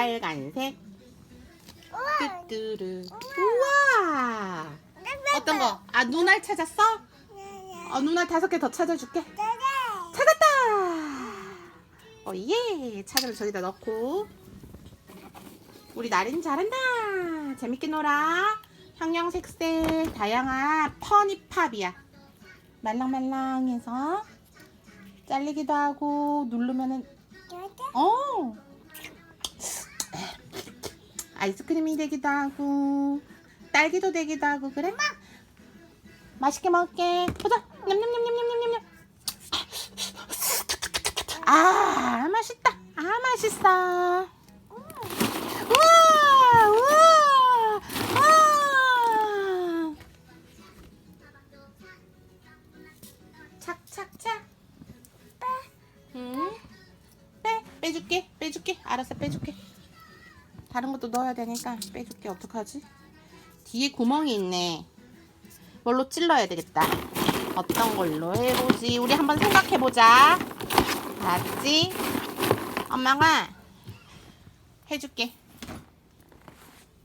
빨간색. 뚜뚜르. 우와. 어떤 거? 아 눈알 찾았어? 어 눈알 다섯 개 더 찾아줄게. 찾았다. 어 예. 찾으면 저기다 넣고. 우리 나린 잘한다. 재밌게 놀아. 형형색색 다양한 퍼니팝이야. 말랑말랑해서 잘리기도 하고 누르면은 어 아이스크림이 되기도 하고 딸기도 되기도 하고 그래? 맛있게 먹을게. 보자. 냠냠냠냠냠냠냠. 아 맛있다. 아 맛있어. 우와 우와 우와. 착착착. 응? 빼 빼줄게 빼줄게 알았어 빼줄게. 다른 것도 넣어야 되니까 빼줄게 어떡하지? 뒤에 구멍이 있네. 뭘로 찔러야 되겠다. 어떤 걸로 해보지? 우리 한번 생각해보자. 알았지? 엄마가 해줄게.